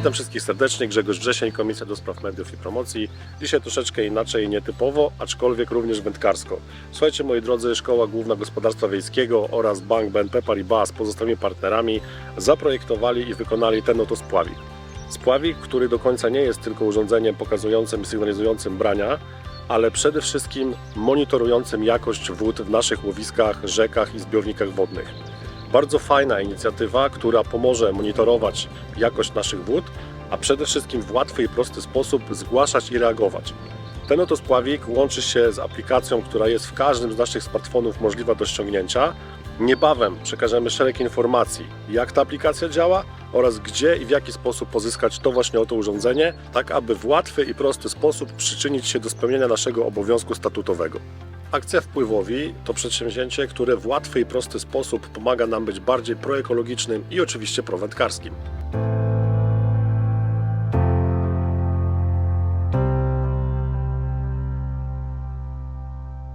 Witam wszystkich serdecznie, Grzegorz Wrzesień, Komisja do Spraw Mediów i Promocji. Dzisiaj troszeczkę inaczej, nietypowo, aczkolwiek również wędkarsko. Słuchajcie moi drodzy, Szkoła Główna Gospodarstwa Wiejskiego oraz Bank BNP Paribas z pozostałymi partnerami zaprojektowali i wykonali ten oto spławik. Spławik, który do końca nie jest tylko urządzeniem pokazującym i sygnalizującym brania, ale przede wszystkim monitorującym jakość wód w naszych łowiskach, rzekach i zbiornikach wodnych. Bardzo fajna inicjatywa, która pomoże monitorować jakość naszych wód, a przede wszystkim w łatwy i prosty sposób zgłaszać i reagować. Ten oto spławik łączy się z aplikacją, która jest w każdym z naszych smartfonów możliwa do ściągnięcia. Niebawem przekażemy szereg informacji, jak ta aplikacja działa oraz gdzie i w jaki sposób pozyskać to właśnie oto urządzenie, tak aby w łatwy i prosty sposób przyczynić się do spełnienia naszego obowiązku statutowego. Akcja Wpływowi to przedsięwzięcie, które w łatwy i prosty sposób pomaga nam być bardziej proekologicznym i oczywiście prowędkarskim.